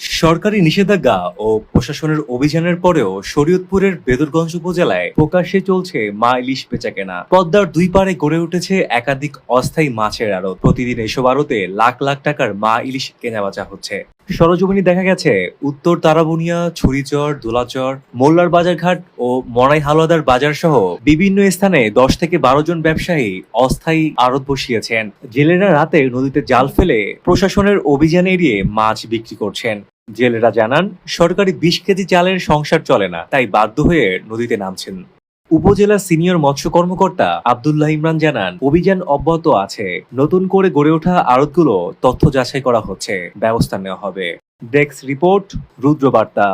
সরকারি নিষেধাজ্ঞা ও প্রশাসনের অভিযানের পরেও শরীয়তপুরের বেদরগঞ্জ উপজেলায় প্রকাশ্যে চলছে মা ইলিশ বেচাকেনা পদ্মার দুই পারে গড়ে উঠেছে একাধিক অস্থায়ী মাছের আড়ত। প্রতিদিন এসব আড়তে লাখ লাখ টাকার মা ইলিশ কেনাবেচা হচ্ছে। সরজমিনে দেখা গেছে, উত্তর তারাবুনিয়া, ছুরিচর, দোলাচর, মোল্লার বাজারঘাট ও মনাই হালুয়াদার বাজার সহ বিভিন্ন স্থানে দশ থেকে বারো জন ব্যবসায়ী অস্থায়ী আড়ত বসিয়েছেন। জেলেরা রাতে নদীতে জাল ফেলে প্রশাসনের অভিযান এড়িয়ে মাছ বিক্রি করছেন। জেলেরা জানান, সরকারি বিশ কেজি চালের সংসার চলে না, তাই বাধ্য হয়ে নদীতে নামছেন। উপজেলা সিনিয়র মৎস্য কর্মকর্তা আবদুল্লাহ ইমরান জানান, অভিযান অব্যাহত আছে। নতুন করে গড়ে ওঠা আড়তগুলো তথ্য যাচাই করা হচ্ছে। ব্যবস্থা নেওয়া হবে। Desk report, Rudrabarta.